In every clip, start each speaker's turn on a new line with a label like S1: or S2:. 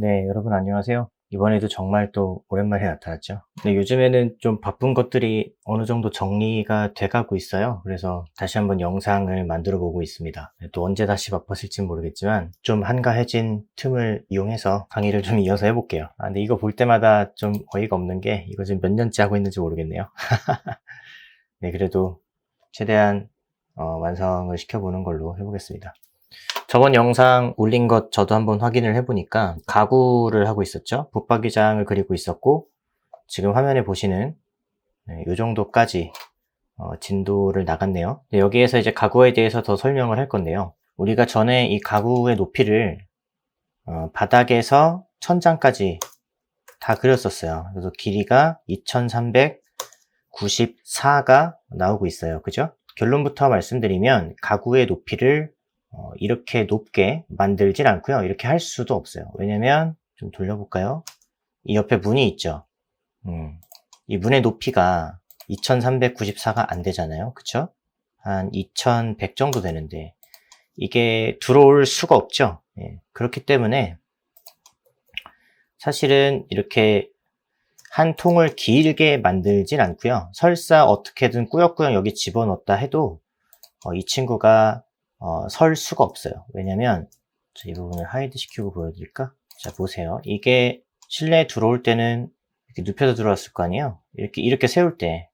S1: 네, 여러분 안녕하세요. 이번에도 정말 또 오랜만에 나타났죠. 네, 요즘에는 좀 바쁜 것들이 어느 정도 정리가 돼가고 있어요. 그래서 다시 한번 영상을 만들어 보고 있습니다. 네, 또 언제 다시 바빴을진 모르겠지만 좀 한가해진 틈을 이용해서 강의를 좀 이어서 해볼게요. 아, 근데 이거 볼 때마다 좀 어이가 없는 게 이거 지금 몇 년째 하고 있는지 모르겠네요. 네, 그래도 최대한 어, 완성을 시켜보는 걸로 해보겠습니다. 저번 영상 올린 것 저도 한번 확인을 해보니까 가구를 하고 있었죠. 붙박이장을 그리고 있었고 지금 화면에 보시는 네, 이 정도까지 어, 진도를 나갔네요. 네, 여기에서 이제 가구에 대해서 더 설명을 할 건데요. 우리가 전에 이 가구의 높이를 어, 바닥에서 천장까지 다 그렸었어요. 그래서 길이가 2394가 나오고 있어요. 그죠? 결론부터 말씀드리면 가구의 높이를 어, 이렇게 높게 만들질 않고요. 이렇게 할 수도 없어요. 왜냐면 좀 돌려볼까요? 이 옆에 문이 있죠. 음, 이 문의 높이가 2394가 안 되잖아요. 그쵸? 한 2100 정도 되는데 이게 들어올 수가 없죠. 예, 그렇기 때문에 사실은 이렇게 한 통을 길게 만들진 않고요. 설사 어떻게든 꾸역꾸역 여기 집어넣었다 해도 어, 이 친구가 어, 설 수가 없어요. 왜냐면 이 부분을 하이드 시키고 보여드릴까? 자 보세요. 이게 실내에 들어올 때는 이렇게 눕혀서 들어왔을 거 아니에요. 이렇게 이렇게 세울 때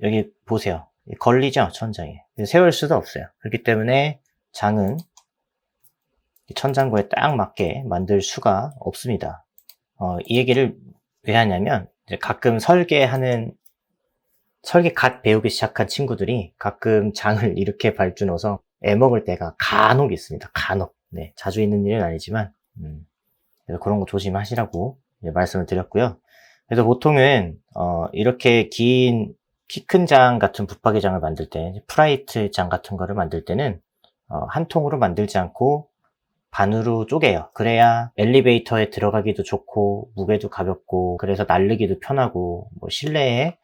S1: 여기 보세요. 걸리죠 천장에. 세울 수도 없어요. 그렇기 때문에 장은 천장고에 딱 맞게 만들 수가 없습니다. 어, 이 얘기를 왜 하냐면 가끔 설계하는 설계 갓 배우기 시작한 친구들이 가끔 장을 이렇게 발주넣어서 애먹을 때가 간혹 있습니다. 간혹. 네, 자주 있는 일은 아니지만 음, 그래서 그런 거 조심하시라고 말씀을 드렸고요. 그래서 보통은 어, 이렇게 긴 키 큰 장 같은 붙박이 장을 만들 때 프라이트 장 같은 거를 만들 때는 어, 한 통으로 만들지 않고 반으로 쪼개요. 그래야 엘리베이터에 들어가기도 좋고 무게도 가볍고 그래서 날르기도 편하고 뭐 실내에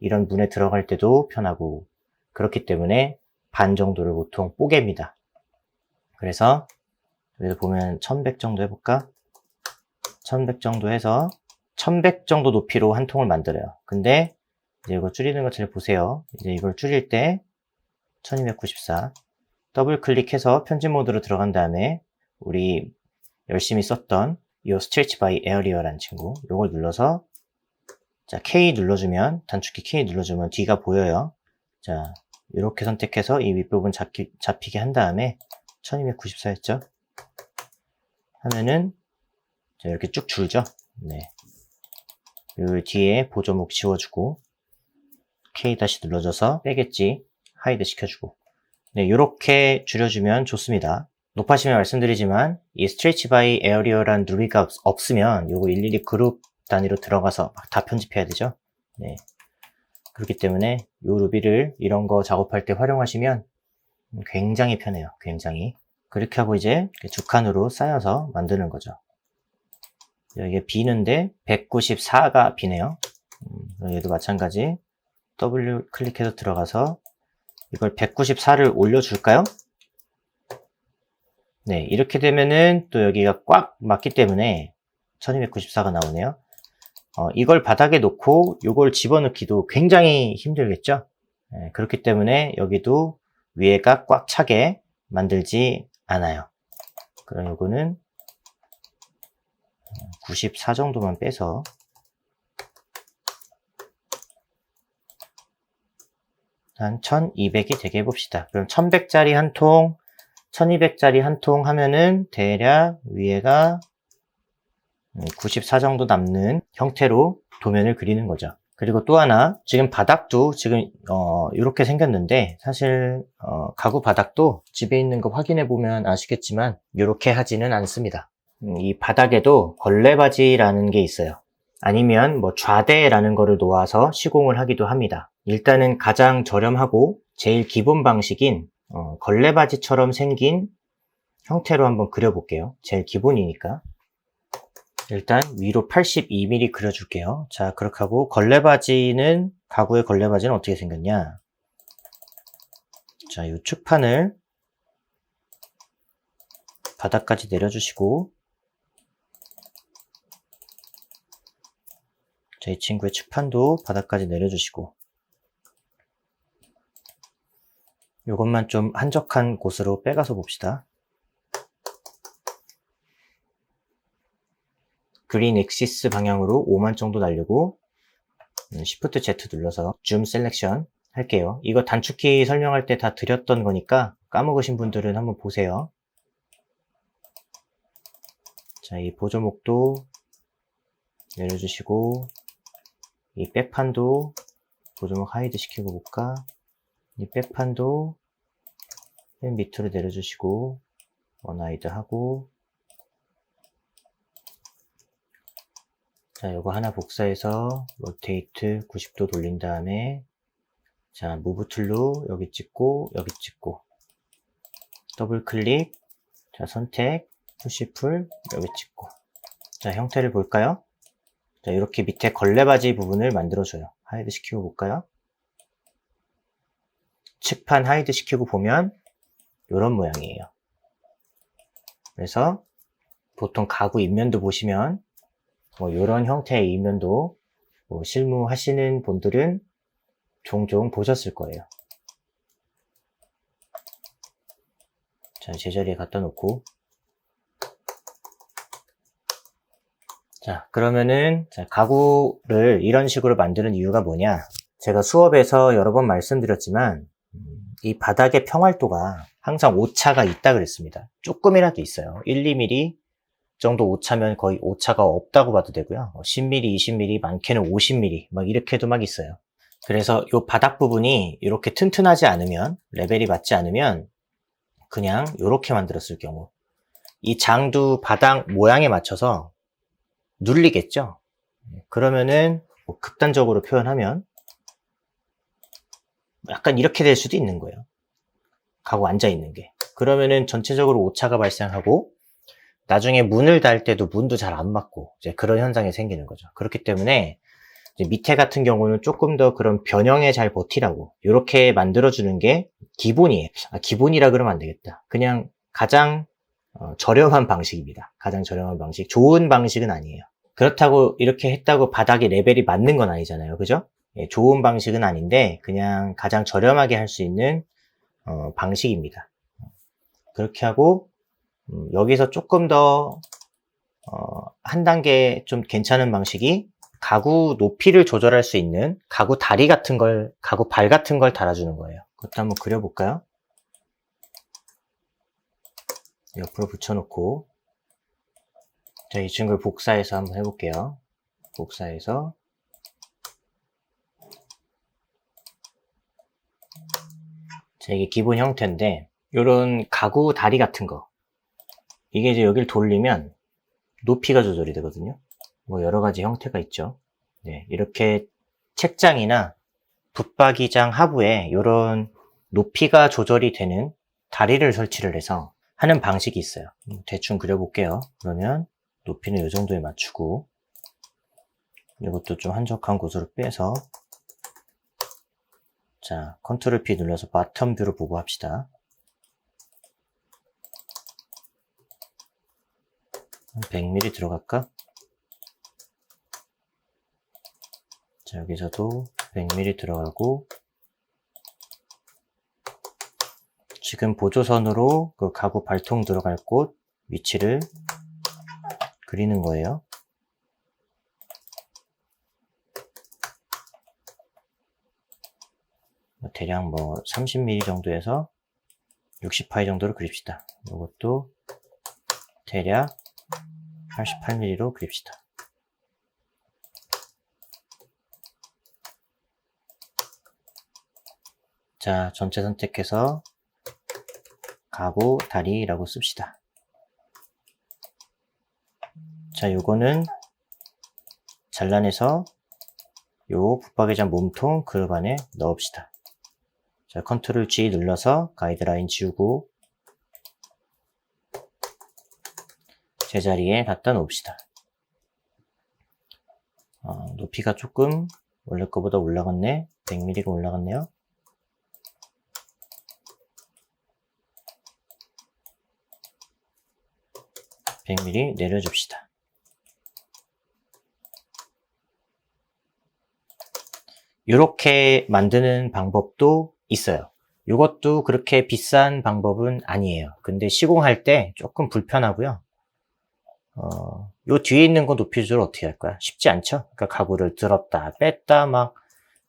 S1: 이런 문에 들어갈 때도 편하고 그렇기 때문에 반 정도를 보통 뽀갭니다. 그래서 여기서 보면 1100 정도 해볼까? 1100 정도 해서 1100 정도 높이로 한 통을 만들어요. 근데 이제 이거 줄이는 것잘 보세요. 이제 이걸 줄일 때 1294 더블 클릭해서 편집 모드로 들어간 다음에 우리 열심히 썼던 이 스트레치 바이 에어리어라는 친구 이걸 눌러서 자, K 눌러주면, 단축키 K 눌러주면 뒤가 보여요. 자, 이렇게 선택해서 이 윗부분 잡히, 잡히게 한 다음에 1294였죠? 하면은, 자, 이렇게 쭉 줄죠? 네. 요 뒤에 보조목 지워주고, K 다시 눌러줘서 빼겠지. 하이드 시켜주고. 네, 이렇게 줄여주면 좋습니다. 높아지면 말씀드리지만, 이 스트레치 바이 에어리어란 누비가 없 으면 요거 일일이 그룹 단위로 들어가서 막 다 편집해야 되죠. 네. 그렇기 때문에 이 루비를 이런 거 작업할 때 활용하시면 굉장히 편해요. 굉장히. 그렇게 하고 이제 두 칸으로 쌓여서 만드는 거죠. 여기에 비는데 194가 비네요. 음, 얘도 마찬가지. W 클릭해서 들어가서 이걸 194를 올려줄까요? 네, 이렇게 되면은 또 여기가 꽉 맞기 때문에 1294가 나오네요. 어, 이걸 바닥에 놓고 이걸 집어넣기도 굉장히 힘들겠죠? 네, 그렇기 때문에 여기도 위에가 꽉 차게 만들지 않아요. 그럼 이거는 94 정도만 빼서 한 1200이 되게 해봅시다. 그럼 1100짜리 한 통, 1200짜리 한 통 하면은 대략 위에가 94 음, 정도 남는 형태로 도면을 그리는 거죠. 그리고 또 하나 지금 바닥도 지금 어, 이렇게 생겼는데 사실 어, 가구 바닥도 집에 있는 거 확인해 보면 아시겠지만 이렇게 하지는 않습니다. 음, 이 바닥에도 걸레바지라는 게 있어요. 아니면 뭐 좌대라는 거를 놓아서 시공을 하기도 합니다. 일단은 가장 저렴하고 제일 기본 방식인 어, 걸레바지처럼 생긴 형태로 한번 그려볼게요. 제일 기본이니까. 일단 위로 82mm 그려줄게요. 자, 그렇게 하고 걸레바지는 가구의 걸레바지는 어떻게 생겼냐? 자, 이 축판을 바닥까지 내려주시고 자, 이 친구의 측판도 바닥까지 내려주시고 이것만 좀 한적한 곳으로 빼가서 봅시다. 그린 엑시스 방향으로 5만 정도 날리고 음, Shift Z 눌러서 줌 셀렉션 할게요. 이거 단축키 설명할 때 다 드렸던 거니까 까먹으신 분들은 한번 보세요. 자, 이 보조목도 내려주시고 이 백판도 보조목 하이드 시키고 볼까? 이 백판도 맨 밑으로 내려주시고 원하이드 하고 자, 요거 하나 복사해서 로테이트 90도 돌린 다음에 자, 무브 툴로 여기 찍고 여기 찍고 더블 클릭 자, 선택 푸시 풀 여기 찍고 자, 형태를 볼까요? 자, 이렇게 밑에 걸레바지 부분을 만들어줘요. 하이드 시키고 볼까요? 측판 하이드 시키고 보면 이런 모양이에요. 그래서 보통 가구 입면도 보시면 뭐 이런 형태의 입면도 뭐 실무하시는 분들은 종종 보셨을 거예요. 자, 제자리에 갖다 놓고 자, 그러면은 자, 가구를 이런 식으로 만드는 이유가 뭐냐? 제가 수업에서 여러 번 말씀드렸지만 음, 이 바닥의 평활도가 항상 오차가 있다 그랬습니다. 조금이라도 있어요. 1, 2mm 정도 오차면 거의 오차가 없다고 봐도 되고요. 10mm, 20mm, 많게는 50mm 막 이렇게도 막 있어요. 그래서 이 바닥 부분이 이렇게 튼튼하지 않으면 레벨이 맞지 않으면 그냥 이렇게 만들었을 경우 이 장두 바닥 모양에 맞춰서 눌리겠죠. 그러면은 뭐 극단적으로 표현하면 약간 이렇게 될 수도 있는 거예요. 가고 앉아 있는 게. 그러면은 전체적으로 오차가 발생하고 나중에 문을 달 때도 문도 잘 안 맞고 이제 그런 현상이 생기는 거죠. 그렇기 때문에 밑에 같은 경우는 조금 더 그런 변형에 잘 버티라고 이렇게 만들어주는 게 기본이에요. 아, 기본이라 그러면 안 되겠다. 그냥 가장 어, 저렴한 방식입니다. 가장 저렴한 방식. 좋은 방식은 아니에요. 그렇다고 이렇게 했다고 바닥에 레벨이 맞는 건 아니잖아요. 그죠? 예, 좋은 방식은 아닌데 그냥 가장 저렴하게 할 수 있는 어, 방식입니다. 그렇게 하고 음, 여기서 조금 더 어, 한 단계 좀 괜찮은 방식이 가구 높이를 조절할 수 있는 가구 다리 같은 걸, 가구 발 같은 걸 달아주는 거예요. 그것도 한번 그려볼까요? 옆으로 붙여놓고 자, 이 친구를 복사해서 한번 해볼게요. 복사해서 자, 이게 기본 형태인데 이런 가구 다리 같은 거 이게 이제 여기를 돌리면 높이가 조절이 되거든요. 뭐 여러 가지 형태가 있죠. 네, 이렇게 책장이나 붙박이장 하부에 이런 높이가 조절이 되는 다리를 설치를 해서 하는 방식이 있어요. 음, 대충 그려볼게요. 그러면 높이는 이 정도에 맞추고 이것도 좀 한적한 곳으로 빼서 자 컨트롤 P 눌러서 바텀 뷰로 보고 합시다. 100mm 들어갈까? 자, 여기서도 100mm 들어가고 지금 보조선으로 그 가구 발통 들어갈 곳 위치를 그리는 거예요. 뭐 대략 뭐 30mm 정도에서 60파이 정도로 그립시다. 이것도 대략 88mm로 그립시다. 자, 전체 선택해서 가구 다리라고 씁시다. 자, 요거는 잘라내서 요 붙박이장 몸통 그릇 안에 넣읍시다. 자, 컨트롤 G 눌러서 가이드라인 지우고 제자리에 갖다 놓읍시다. 어, 높이가 조금 원래 거보다 올라갔네. 100mm가 올라갔네요. 100mm 내려줍시다. 이렇게 만드는 방법도 있어요. 이것도 그렇게 비싼 방법은 아니에요. 근데 시공할 때 조금 불편하고요. 어, 요 뒤에 있는 거 높이 조절 어떻게 할 거야? 쉽지 않죠? 그러니까 가구를 들었다, 뺐다 막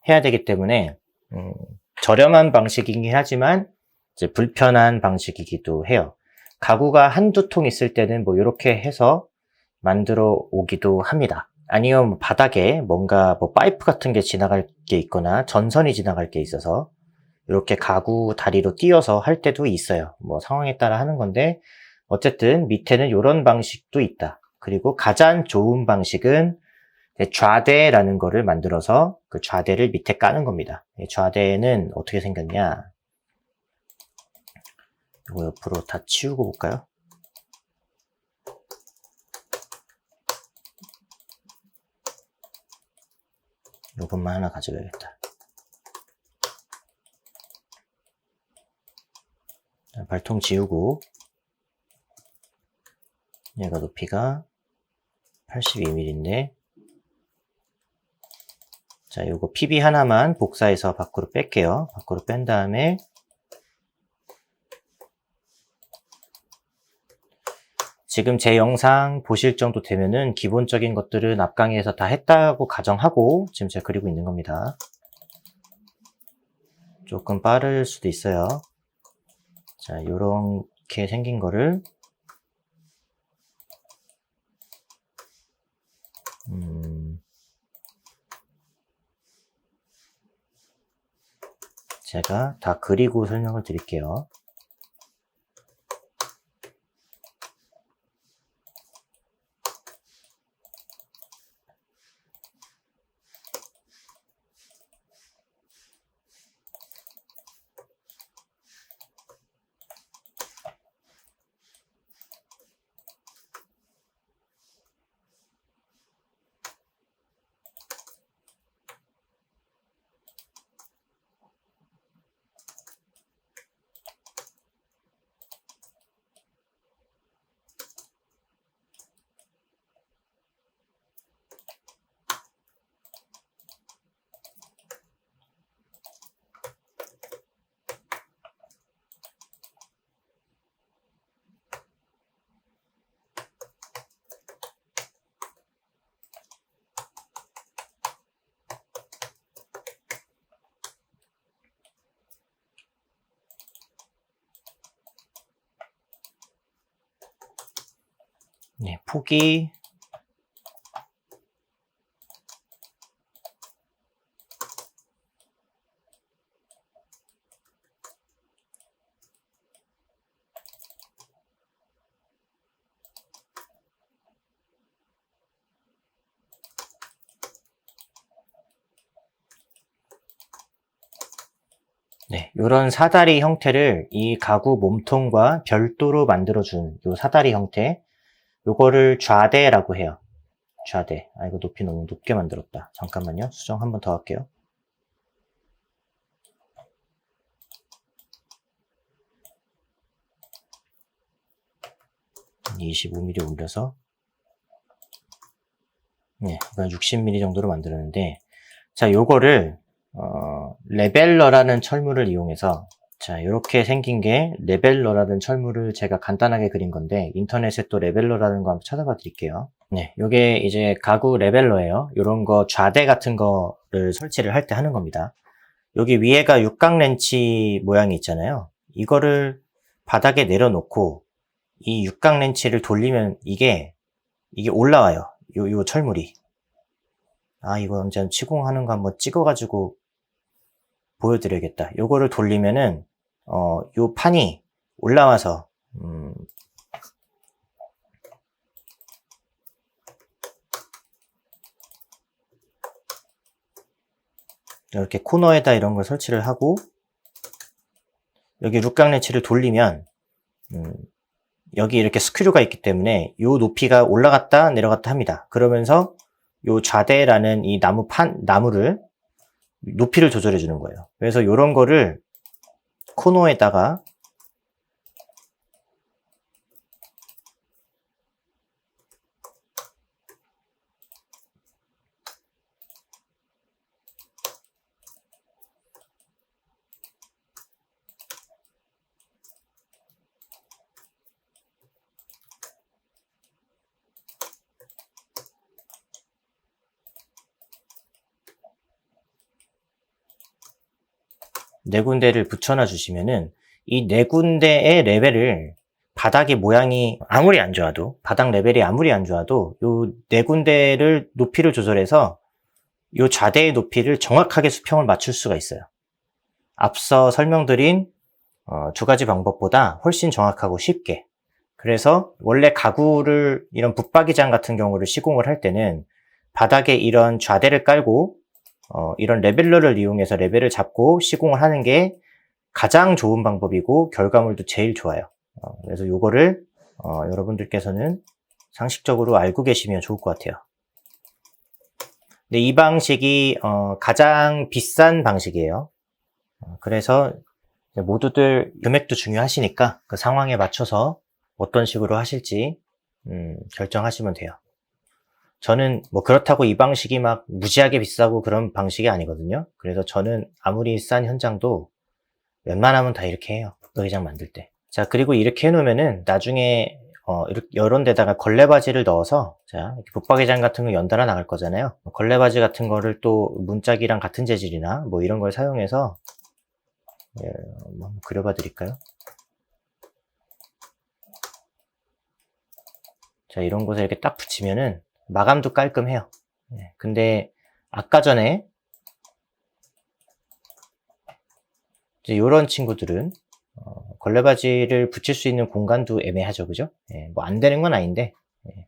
S1: 해야 되기 때문에, 음, 저렴한 방식이긴 하지만, 이제 불편한 방식이기도 해요. 가구가 한두 통 있을 때는 뭐 이렇게 해서 만들어 오기도 합니다. 아니면 뭐 바닥에 뭔가 뭐 파이프 같은 게 지나갈 게 있거나 전선이 지나갈 게 있어서 이렇게 가구 다리로 띄어서 할 때도 있어요. 뭐 상황에 따라 하는 건데 어쨌든 밑에는 이런 방식도 있다. 그리고 가장 좋은 방식은 좌대라는 거를 만들어서 그 좌대를 밑에 까는 겁니다. 좌대는 어떻게 생겼냐? 이거 옆으로 다 치우고 볼까요? 요것만 하나 가져가야겠다. 발통 지우고 얘가 높이가 82mm인데 자 요거 PB 하나만 복사해서 밖으로 뺄게요. 밖으로 뺀 다음에 지금 제 영상 보실 정도 되면은 기본적인 것들은 앞강의에서 다 했다고 가정하고 지금 제가 그리고 있는 겁니다. 조금 빠를 수도 있어요. 자, 요렇게 생긴 거를 제가 다 그리고 설명을 드릴게요. 네, 폭이 네, 이런 사다리 형태를 이 가구 몸통과 별도로 만들어준 이 사다리 형태 요거를 좌대라고 해요. 좌대. 아, 이거 높이 너무 높게 만들었다. 잠깐만요. 수정 한 번 더 할게요. (25mm) 올려서 네, 60mm 정도로 만들었는데 자, 요거를 어, 레벨러라는 철물을 이용해서 자, 이렇게 생긴 게 레벨러라는 철물을 제가 간단하게 그린 건데 인터넷에 또 레벨러라는 거 한번 찾아봐 드릴게요. 네, 이게 이제 가구 레벨러예요. 이런 거 좌대 같은 거를 설치를 할 때 하는 겁니다. 여기 위에가 육각 렌치 모양이 있잖아요. 이거를 바닥에 내려놓고 이 육각 렌치를 돌리면 이게 이게 올라와요. 요, 요 철물이. 아, 이거 언제 치공하는 거 한번 찍어가지고 보여드려야겠다. 요거를 돌리면은 어, 요 판이 올라와서 음, 이렇게 코너에다 이런 걸 설치를 하고 여기 룩강레치를 돌리면 음, 여기 이렇게 스크류가 있기 때문에 이 높이가 올라갔다 내려갔다 합니다. 그러면서 이 좌대라는 이 나무 판 나무를 높이를 조절해 주는 거예요. 그래서 이런 거를 코너에다 네 군데를 붙여놔 주시면은 이 네 군데의 레벨을 바닥의 모양이 아무리 안 좋아도 바닥 레벨이 아무리 안 좋아도 요 네 군데를 높이를 조절해서 요 좌대의 높이를 정확하게 수평을 맞출 수가 있어요. 앞서 설명드린 어, 두 가지 방법보다 훨씬 정확하고 쉽게. 그래서 원래 가구를 이런 붙박이장 같은 경우를 시공을 할 때는 바닥에 이런 좌대를 깔고 어, 이런 레벨러를 이용해서 레벨을 잡고 시공을 하는 게 가장 좋은 방법이고 결과물도 제일 좋아요. 어, 그래서 요거를 어, 여러분들께서는 상식적으로 알고 계시면 좋을 것 같아요. 근데 이 방식이 어, 가장 비싼 방식이에요. 어, 그래서 모두들 금액도 중요하시니까 그 상황에 맞춰서 어떤 식으로 하실지 음, 결정하시면 돼요. 저는 뭐 그렇다고 이 방식이 막 무지하게 비싸고 그런 방식이 아니거든요. 그래서 저는 아무리 싼 현장도 웬만하면 다 이렇게 해요. 의장 만들 때. 자, 그리고 이렇게 해놓으면은 나중에 어, 이렇게 이런 데다가 걸레바지를 넣어서 자, 붙박이장 같은 거 연달아 나갈 거잖아요. 걸레바지 같은 거를 또 문짝이랑 같은 재질이나 뭐 이런 걸 사용해서 예, 뭐 한번 그려봐 드릴까요? 자, 이런 곳에 이렇게 딱 붙이면은 마감도 깔끔해요. 예, 근데 아까 전에 이제 이런 친구들은 어, 걸레바지를 붙일 수 있는 공간도 애매하죠, 그죠? 예, 뭐안 되는 건 아닌데 예,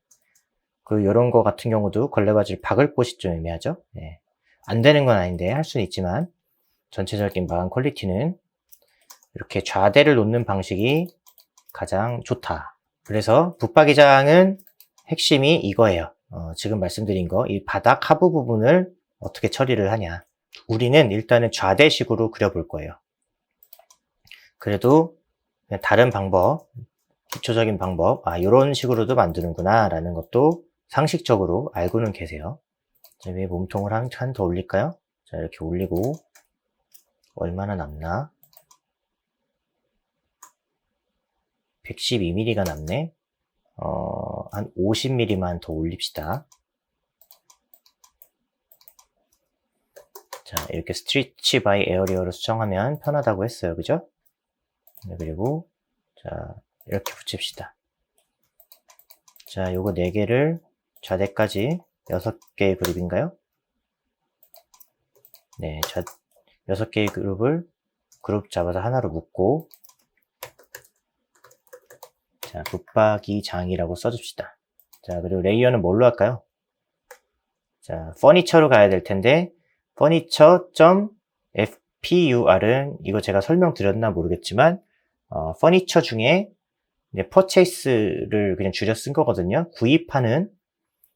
S1: 그 이런 거 같은 경우도 걸레바지를 박을 곳이 좀 애매하죠. 예, 안 되는 건 아닌데 할 수는 있지만 전체적인 마감 퀄리티는 이렇게 좌대를 놓는 방식이 가장 좋다. 그래서 붙박이장은 핵심이 이거예요. 어, 지금 말씀드린 거, 이 바닥 하부 부분을 어떻게 처리를 하냐. 우리는 일단은 좌대식으로 그려볼 거예요. 그래도 다른 방법, 기초적인 방법, 아, 이런 식으로도 만드는구나, 라는 것도 상식적으로 알고는 계세요. 자, 위에 몸통을 한 칸 더 올릴까요? 자, 이렇게 올리고, 얼마나 남나? 112mm가 남네. 어, 한 50mm만 더 올립시다. 자, 이렇게 스트리치 바이 에어리어로 수정하면 편하다고 했어요. 그죠? 네, 그리고, 자, 이렇게 붙입시다. 자, 요거 4개를 좌대까지 6개의 그룹인가요? 네, 좌, 6개의 그룹을 그룹 잡아서 하나로 묶고 자, 붙박이 장이라고 써줍시다. 자, 그리고 레이어는 뭘로 할까요? 자, 퍼니처로 가야 될 텐데 furniture.fpur은 이거 제가 설명드렸나 모르겠지만 어, 퍼니처 중에 이제 purchase를 그냥 줄여 쓴 거거든요. 구입하는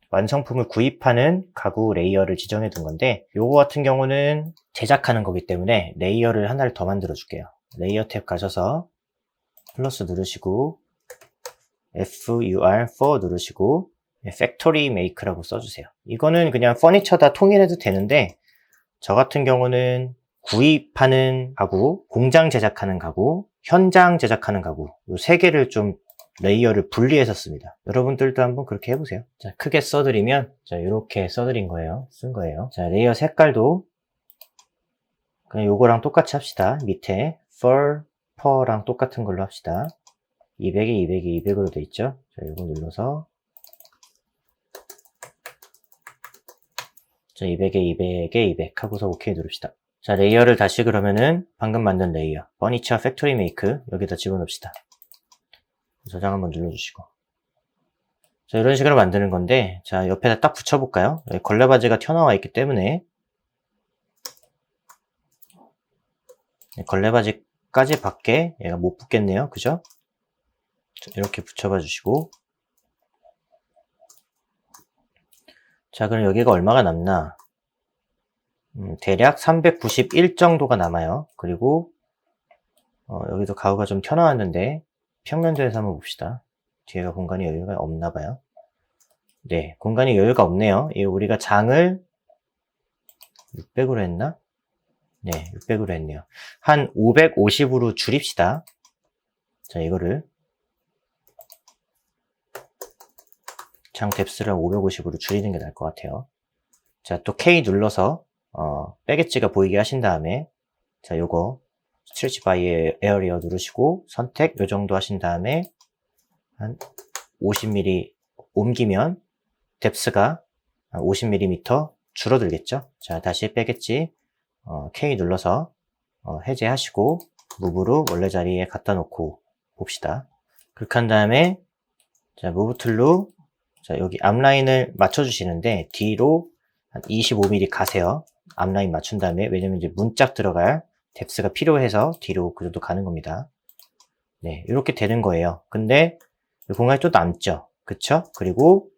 S1: 완성품을 구입하는 가구 레이어를 지정해 둔 건데 요거 같은 경우는 제작하는 거기 때문에 레이어를 하나를 더 만들어 줄게요. 레이어 탭 가셔서 플러스 누르시고 FUR4 누르시고 Factory Make라고 써주세요. 이거는 그냥 퍼니처 다 통일해도 되는데 저 같은 경우는 구입하는 가구, 공장 제작하는 가구, 현장 제작하는 가구 이 세 개를 좀 레이어를 분리해서 씁니다. 여러분들도 한번 그렇게 해보세요. 자, 크게 써드리면 자 이렇게 써드린 거예요. 쓴 거예요. 자, 레이어 색깔도 그냥 요거랑 똑같이 합시다. 밑에 fur, fur랑 똑같은 걸로 합시다. 200에 200에 200으로 돼 있죠. 자, 이거 눌러서 자, 200에 200에 200 하고서 OK 누릅시다. 자, 레이어를 다시 그러면은 방금 만든 레이어 퍼니처 팩토리 메이크 여기다 집어넣읍시다. 저장 한번 눌러주시고 자, 이런 식으로 만드는 건데 자, 옆에다 딱 붙여볼까요? 걸레 바지가 튀어나와 있기 때문에 걸레 바지까지 밖에 얘가 못 붙겠네요. 그죠? 이렇게 붙여봐 주시고. 자 그럼 여기가 얼마가 남나? 음, 대략 391 정도가 남아요. 그리고 어, 여기도 가구가 좀 튀어나왔는데 평면도에서 한번 봅시다. 뒤에가 공간이 여유가 없나 봐요. 네 공간이 여유가 없네요. 이 우리가 장을 600으로 했나? 네 600으로 했네요. 한 550으로 줄입시다. 자 이거를 장 뎁스를 550으로 줄이는 게 나을 것 같아요. 자, 또 K 눌러서 어, 빼개치가 보이게 하신 다음에 자, 요거 스트레치 바이 에어리어 누르시고 선택 요 정도 하신 다음에 한 50mm 옮기면 뎁스가 50mm 줄어들겠죠. 자 다시 빼겠지. 어, K 눌러서 어, 해제하시고 무브로 원래 자리에 갖다 놓고 봅시다. 그렇게 한 다음에 자 무브 툴로 자 여기 앞라인을 맞춰주시는데 뒤로 한 25mm 가세요. 앞라인 맞춘 다음에 왜냐면 이제 문짝 들어갈 뎁스가 필요해서 뒤로 그 정도 가는 겁니다. 네, 이렇게 되는 거예요. 근데 공간이 또 남죠. 그쵸? 그리고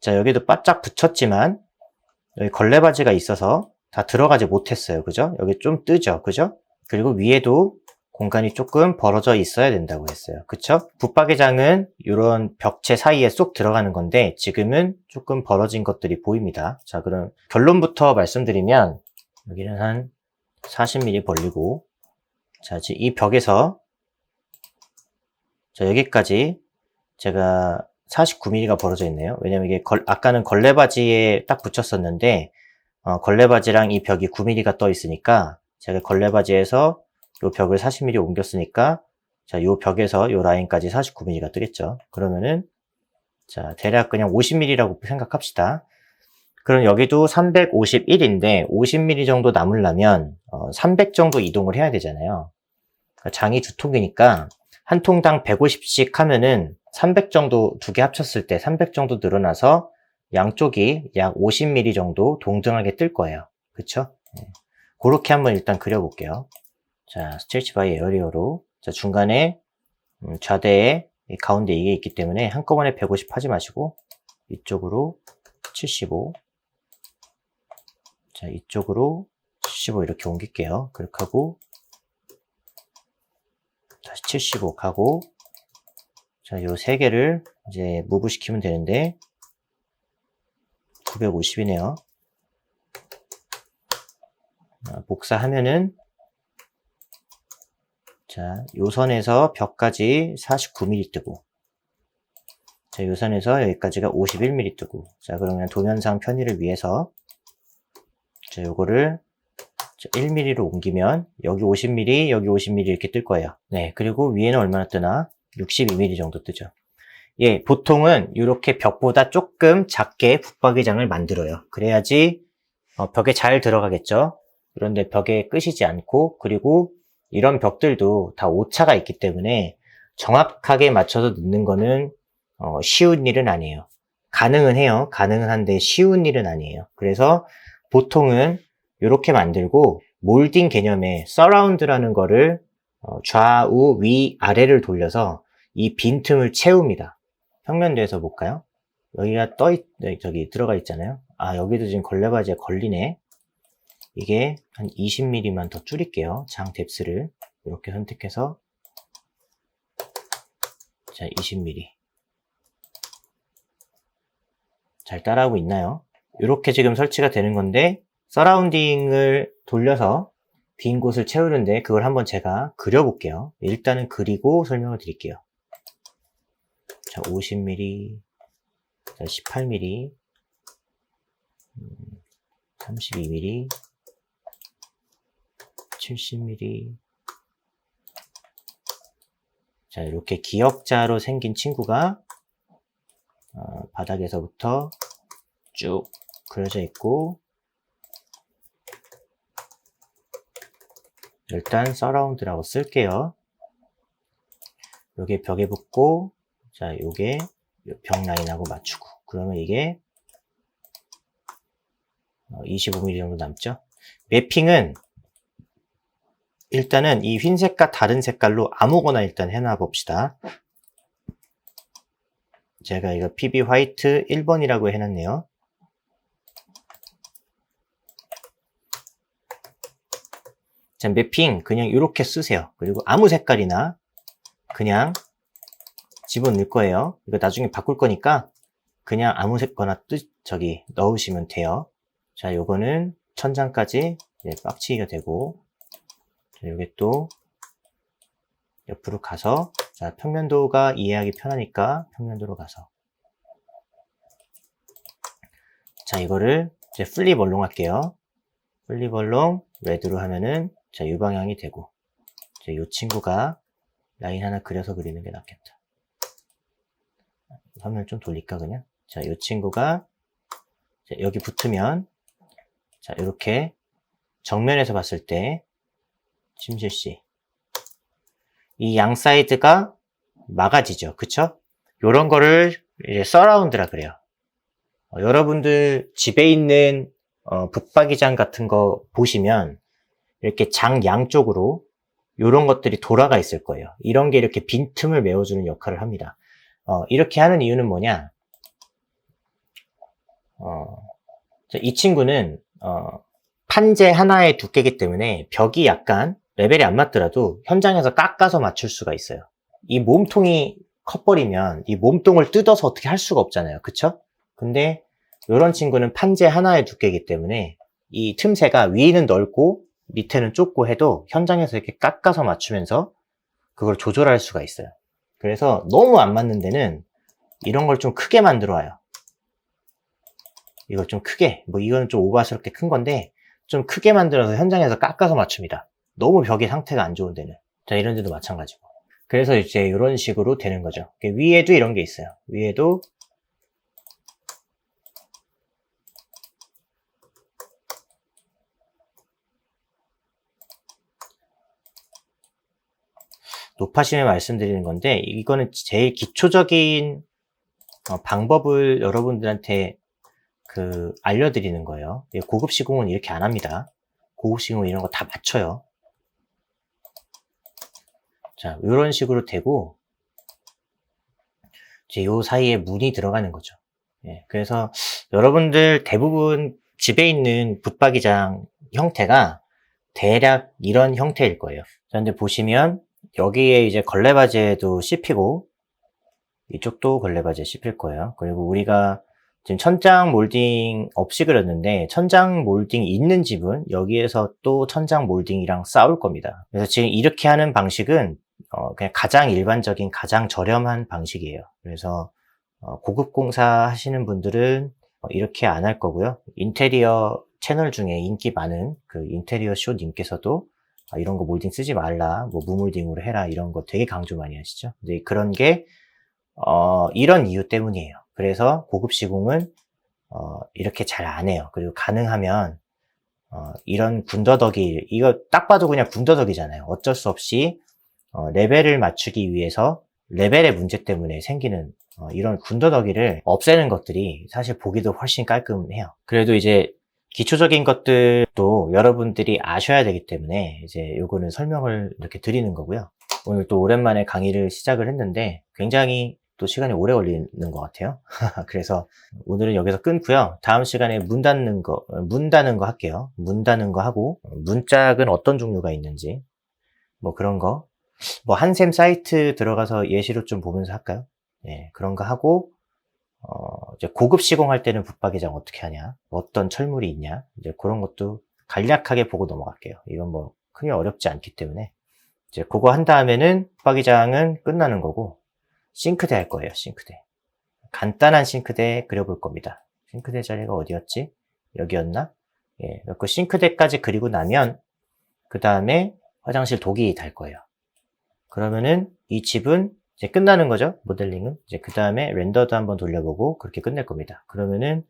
S1: 자 여기도 바짝 붙였지만 여기 걸레바지가 있어서 다 들어가지 못했어요. 그죠? 여기 좀 뜨죠. 그죠? 그리고 위에도 공간이 조금 벌어져 있어야 된다고 했어요. 그쵸? 붙박이장은 이런 벽체 사이에 쏙 들어가는 건데 지금은 조금 벌어진 것들이 보입니다. 자 그럼 결론부터 말씀드리면 여기는 한 40mm 벌리고 자 지금 이 벽에서 자 여기까지 제가 49mm가 벌어져 있네요. 왜냐면 이게 걸, 아까는 걸레바지에 딱 붙였었는데 어, 걸레바지랑 이 벽이 9mm가 떠 있으니까 제가 걸레바지에서 이 벽을 40mm 옮겼으니까 자, 이 벽에서 이 라인까지 49mm가 뜨겠죠. 그러면은 자, 대략 그냥 50mm라고 생각합시다. 그럼 여기도 351인데 50mm 정도 남으려면 어, 300 정도 이동을 해야 되잖아요. 그러니까 장이 두 통이니까 한 통당 150씩 하면은 300 정도 두 개 합쳤을 때 300 정도 늘어나서 양쪽이 약 50mm 정도 동등하게 뜰 거예요. 네. 그렇게 한번 일단 그려볼게요. 자, 스트레치 바이 에어리어로 자, 중간에 음, 좌대에 가운데 이게 있기 때문에 한꺼번에 150 하지 마시고 이쪽으로 75 자, 이쪽으로 75 이렇게 옮길게요. 그렇게 하고 다시 75 가고 자, 요 세 개를 이제 무브 시키면 되는데 950이네요. 복사하면은 자, 요 선에서 벽까지 49mm 뜨고 자, 요 선에서 여기까지가 51mm 뜨고 자, 그러면 도면상 편의를 위해서 자, 요거를 1mm로 옮기면 여기 50mm, 여기 50mm 이렇게 뜰 거예요. 네, 그리고 위에는 얼마나 뜨나? 62mm 정도 뜨죠. 예, 보통은 이렇게 벽보다 조금 작게 붙박이장을 만들어요. 그래야지 어, 벽에 잘 들어가겠죠. 그런데 벽에 끄시지 않고 그리고 이런 벽들도 다 오차가 있기 때문에 정확하게 맞춰서 넣는 거는 어, 쉬운 일은 아니에요. 가능은 해요. 가능은 한데 쉬운 일은 아니에요. 그래서 보통은 이렇게 만들고 몰딩 개념의 서라운드라는 거를 어, 좌우 위 아래를 돌려서 이 빈틈을 채웁니다. 평면도에서 볼까요? 여기가 떠 있, 저기 들어가 있잖아요. 아 여기도 지금 걸레바지에 걸리네. 이게 한 20mm만 더 줄일게요. 장 뎁스를 이렇게 선택해서 자 20mm 잘 따라하고 있나요? 이렇게 지금 설치가 되는 건데 서라운딩을 돌려서 빈 곳을 채우는데 그걸 한번 제가 그려볼게요. 일단은 그리고 설명을 드릴게요. 자 50mm 자 18mm 32mm 70mm 자 이렇게 기역자로 생긴 친구가 어, 바닥에서부터 쭉 그려져 있고 일단 서라운드라고 쓸게요. 요게 벽에 붙고 자 요게 벽 라인하고 맞추고 그러면 이게 25mm 어, 정도 남죠? 매핑은 일단은 이 흰색과 다른 색깔로 아무거나 일단 해놔 봅시다. 제가 이거 PB 화이트 1번이라고 해놨네요. 자, 매핑 그냥 이렇게 쓰세요. 그리고 아무 색깔이나 그냥 집어넣을 거예요. 이거 나중에 바꿀 거니까 그냥 아무 색거나 뜻 저기 넣으시면 돼요. 자, 요거는 천장까지 빡치기가 되고 이게 또 옆으로 가서 자 평면도가 이해하기 편하니까 평면도로 가서 자 이거를 이제 플립 얼롱 할게요 플립 얼롱 레드로 하면은 자 이 방향이 되고 이 친구가 라인 하나 그려서 그리는 게 낫겠다. 화면을 좀 돌릴까 그냥? 자, 이 친구가 자, 여기 붙으면 자, 이렇게 정면에서 봤을 때 침실씨 이 양 사이드가 막아지죠. 그쵸? 요런 거를 이제 서라운드라 그래요. 어, 여러분들 집에 있는 어, 붙박이장 같은 거 보시면 이렇게 장 양쪽으로 이런 것들이 돌아가 있을 거예요. 이런 게 이렇게 빈틈을 메워주는 역할을 합니다. 어, 이렇게 하는 이유는 뭐냐? 어, 이 친구는 어, 판재 하나의 두께이기 때문에 벽이 약간 레벨이 안 맞더라도 현장에서 깎아서 맞출 수가 있어요. 이 몸통이 커버리면 이 몸통을 뜯어서 어떻게 할 수가 없잖아요. 그쵸? 근데 이런 친구는 판재 하나의 두께이기 때문에 이 틈새가 위는 넓고 밑에는 좁고 해도 현장에서 이렇게 깎아서 맞추면서 그걸 조절할 수가 있어요. 그래서 너무 안 맞는 데는 이런 걸 좀 크게 만들어 와요. 이걸 좀 크게, 뭐 이거는 좀 오버스럽게 큰 건데 좀 크게 만들어서 현장에서 깎아서 맞춥니다. 너무 벽의 상태가 안 좋은 데는. 자, 이런 데도 마찬가지고. 그래서 이제 이런 식으로 되는 거죠. 위에도 이런 게 있어요. 위에도 높아심에 말씀드리는 건데 이거는 제일 기초적인 어, 방법을 여러분들한테 그 알려드리는 거예요. 예, 고급 시공은 이렇게 안 합니다. 고급 시공은 이런 거 다 맞춰요. 자, 이런 식으로 되고 이제 요 사이에 문이 들어가는 거죠. 예, 그래서 여러분들 대부분 집에 있는 붙박이장 형태가 대략 이런 형태일 거예요. 자, 근데 보시면 여기에 이제 걸레바지에도 씹히고 이쪽도 걸레바지에 씹힐 거예요. 그리고 우리가 지금 천장 몰딩 없이 그렸는데 천장 몰딩 있는 집은 여기에서 또 천장 몰딩이랑 싸울 겁니다. 그래서 지금 이렇게 하는 방식은 어 그냥 가장 일반적인 가장 저렴한 방식이에요. 그래서 어 고급 공사 하시는 분들은 어 이렇게 안 할 거고요. 인테리어 채널 중에 인기 많은 그 인테리어 쇼 님께서도 아, 이런 거 몰딩 쓰지 말라, 뭐 무몰딩으로 해라 이런 거 되게 강조 많이 하시죠. 근데 그런 게 어, 이런 이유 때문이에요. 그래서 고급 시공은 어, 이렇게 잘 안 해요. 그리고 가능하면 어, 이런 군더더기 이거 딱 봐도 그냥 군더더기잖아요. 어쩔 수 없이 어, 레벨을 맞추기 위해서 레벨의 문제 때문에 생기는 어, 이런 군더더기를 없애는 것들이 사실 보기도 훨씬 깔끔해요. 그래도 이제 기초적인 것들도 여러분들이 아셔야 되기 때문에 이제 요거는 설명을 이렇게 드리는 거고요. 오늘 또 오랜만에 강의를 시작을 했는데 굉장히 또 시간이 오래 걸리는 것 같아요. 그래서 오늘은 여기서 끊고요. 다음 시간에 문 닫는 거, 문 닫는 거 할게요. 문 닫는 거 하고 문짝은 어떤 종류가 있는지 뭐 그런 거. 뭐 한샘 사이트 들어가서 예시로 좀 보면서 할까요? 예, 그런 거 하고 어, 이제 고급 시공할 때는 붙박이장 어떻게 하냐, 뭐 어떤 철물이 있냐, 이제 그런 것도 간략하게 보고 넘어갈게요. 이건 뭐 크게 어렵지 않기 때문에 이제 그거 한 다음에는 붙박이장은 끝나는 거고 싱크대 할 거예요. 싱크대. 간단한 싱크대 그려볼 겁니다. 싱크대 자리가 어디였지? 여기였나? 예, 그 싱크대까지 그리고 나면 그 다음에 화장실 독이 달 거예요. 그러면은 이 집은 이제 끝나는 거죠. 모델링은. 이제 그 다음에 렌더도 한번 돌려보고 그렇게 끝낼 겁니다. 그러면은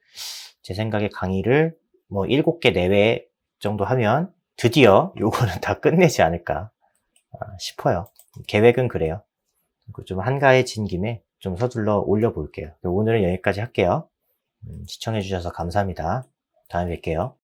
S1: 제 생각에 강의를 뭐 7개 내외 정도 하면 드디어 요거는 다 끝내지 않을까 아, 싶어요. 계획은 그래요. 좀 한가해진 김에 좀 서둘러 올려볼게요. 오늘은 여기까지 할게요. 음, 시청해주셔서 감사합니다. 다음에 뵐게요.